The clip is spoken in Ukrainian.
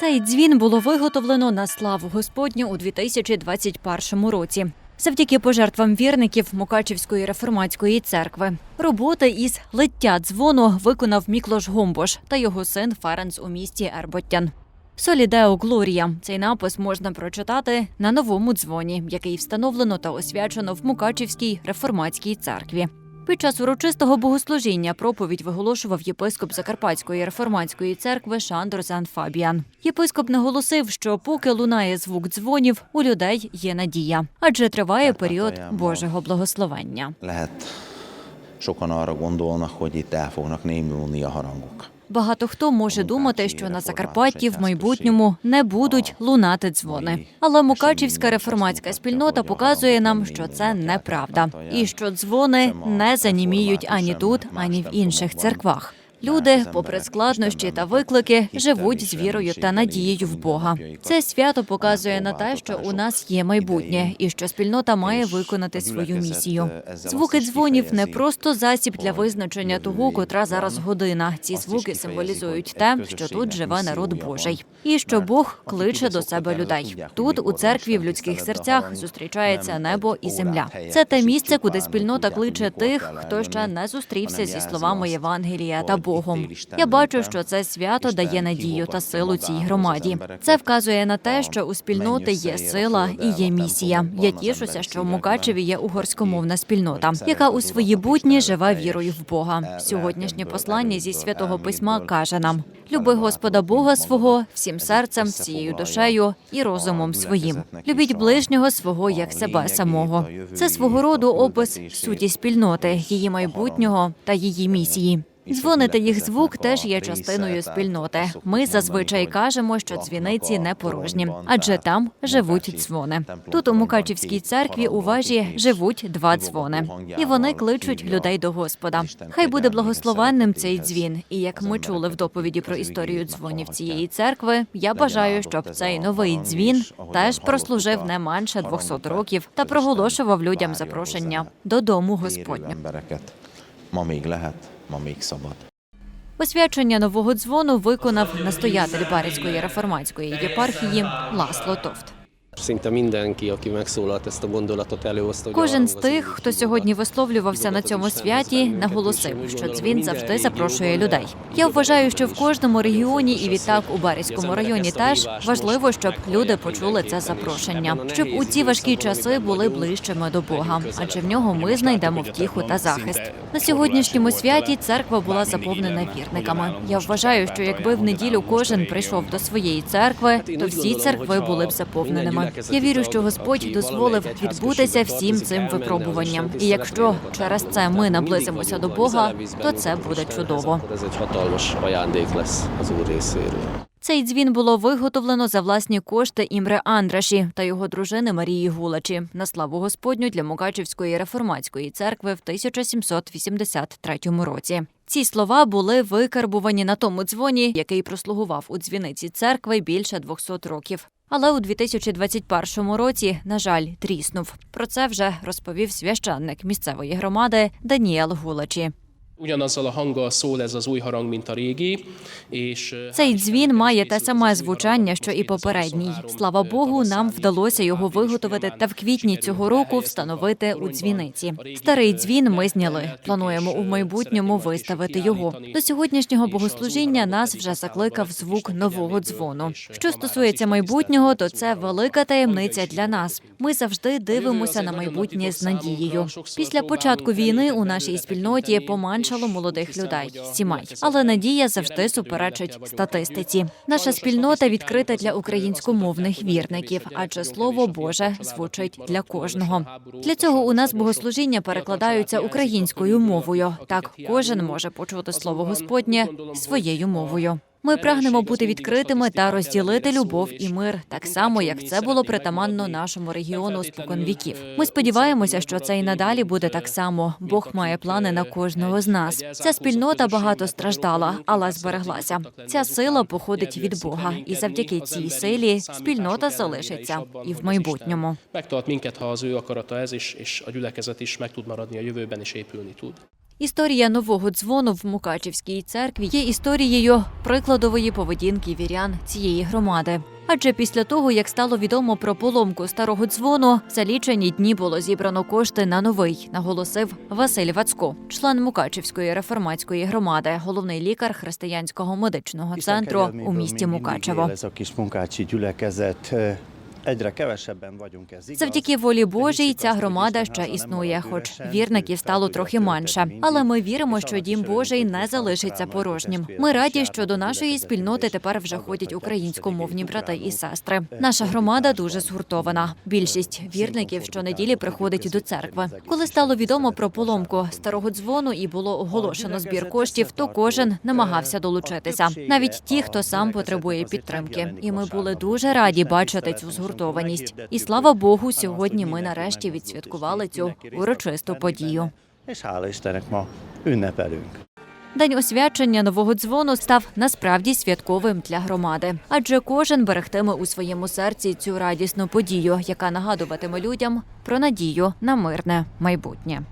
Цей дзвін було виготовлено на славу Господню у 2021 році. Завдяки пожертвам вірників Мукачівської реформатської церкви. Роботи із лиття дзвону виконав Міклош Гомбош та його син Ференц у місті Ерботтян. Солідео Глорія. Цей напис можна прочитати на новому дзвоні, який встановлено та освячено в Мукачівській реформатській церкві. Під час урочистого богослужіння проповідь виголошував єпископ Закарпатської реформатської церкви Шандор Зан Фабіан. Єпископ наголосив, що поки лунає звук дзвонів, у людей є надія, адже триває період Божого благословення. Лет sokan arra gondolnak, hogy itt el fognak némulni a harangok. Багато хто може думати, що на Закарпатті в майбутньому не будуть лунати дзвони. Але Мукачівська реформатська спільнота показує нам, що це неправда, і що дзвони не заніміють ані тут, ані в інших церквах. Люди, попри складнощі та виклики, живуть з вірою та надією в Бога. Це свято показує на те, що у нас є майбутнє, і що спільнота має виконати свою місію. Звуки дзвонів не просто засіб для визначення того, котра зараз година. Ці звуки символізують те, що тут живе народ Божий, і що Бог кличе до себе людей. Тут у церкві в людських серцях зустрічається небо і земля. Це те місце, куди спільнота кличе тих, хто ще не зустрівся зі словами Євангелія та Богом. Я бачу, що це свято дає надію та силу цій громаді. Це вказує на те, що у спільноти є сила і є місія. Я тішуся, що в Мукачеві є угорськомовна спільнота, яка у свої будні живе вірою в Бога. Сьогоднішнє послання зі святого письма каже нам: люби Господа Бога свого всім серцем, всією душею і розумом своїм. Любіть ближнього свого як себе самого. Це свого роду опис суті спільноти, її майбутнього та її місії. Дзвони та їх звук теж є частиною спільноти. Ми зазвичай кажемо, що дзвіниці не порожні, адже там живуть дзвони. Тут у Мукачівській церкві у важі живуть два дзвони, і вони кличуть людей до Господа. Хай буде благословенним цей дзвін. І як ми чули в доповіді про історію дзвонів цієї церкви, я бажаю, щоб цей новий дзвін теж прослужив не менше 200 років та проголошував людям запрошення додому Господня. Ma még szabad. Освячення нового дзвону виконав настоятель Барицької реформатської єпархії Ласло Товт. Szinte mindenki, aki megszólalt ezt a gondolatot előhozta. Кожен з тих, хто сьогодні висловлювався на цьому святі, наголосив, що дзвін завжди запрошує людей. Я вважаю, що в кожному регіоні і відтак у Барському районі теж важливо, щоб люди почули це запрошення, щоб у ці важкі часи були ближчими до Бога, адже в нього ми знайдемо втіху та захист. На сьогоднішньому святі церква була заповнена вірниками. Я вважаю, що якби в неділю кожен прийшов до своєї церкви, то всі церкви були б заповненими. Я вірю, що Господь дозволив відбутися всім цим випробуванням. І якщо через це ми наблизимося до Бога, то це буде чудово. Цей дзвін було виготовлено за власні кошти Імре Андраші та його дружини Марії Гулачі на славу Господню для Мукачівської реформатської церкви в 1783 році. Ці слова були викарбувані на тому дзвоні, який прослугував у дзвіниці церкви більше 200 років. Але у 2021 році, на жаль, тріснув. Про це вже розповів священник місцевої громади Даніел Гулачі. Ugyanazzal a hanggal szól ez az új harang, mint a régi, és Цей дзвін має те саме звучання, що і попередній. Слава Богу, нам вдалося його виготовити та в квітні цього року встановити у дзвіниці. Старий дзвін ми зняли. Плануємо у майбутньому виставити його. До сьогоднішнього богослужіння нас вже закликав звук нового дзвону. Що стосується майбутнього, то це велика таємниця для нас. Ми завжди дивимося на майбутнє з надією. Після початку війни у нашій спільноті поменшало молодих людей сімей, але надія завжди суперечить статистиці. Наша спільнота відкрита для українськомовних вірників, адже слово Боже звучить для кожного. Для цього у нас богослужіння перекладаються українською мовою. Так кожен може почути слово Господнє своєю мовою. Ми прагнемо бути відкритими та розділити любов і мир, так само як це було притаманно нашому регіону спокон віків. Ми сподіваємося, що це і надалі буде так само. Бог має плани на кожного з нас. Ця спільнота багато страждала, але збереглася. Ця сила походить від Бога, і завдяки цій силі спільнота залишиться і в майбутньому. megtart minket, ha az ő. Історія нового дзвону в Мукачівській церкві є історією прикладової поведінки вірян цієї громади. Адже після того, як стало відомо про поломку старого дзвону, за лічені дні було зібрано кошти на новий, наголосив Василь Вацко, член Мукачівської реформатської громади, головний лікар християнського медичного центру у місті Мукачево. Завдяки волі Божій ця громада ще існує, хоч вірників стало трохи менше. Але ми віримо, що дім Божий не залишиться порожнім. Ми раді, що до нашої спільноти тепер вже ходять українськомовні брати і сестри. Наша громада дуже згуртована. Більшість вірників щонеділі приходить до церкви. Коли стало відомо про поломку старого дзвону і було оголошено збір коштів, то кожен намагався долучитися, навіть ті, хто сам потребує підтримки. І ми були дуже раді бачити цю згуртованість. І слава Богу, сьогодні ми нарешті відсвяткували цю урочисту подію. День освячення нового дзвону став насправді святковим для громади, адже кожен берегтиме у своєму серці цю радісну подію, яка нагадуватиме людям про надію на мирне майбутнє.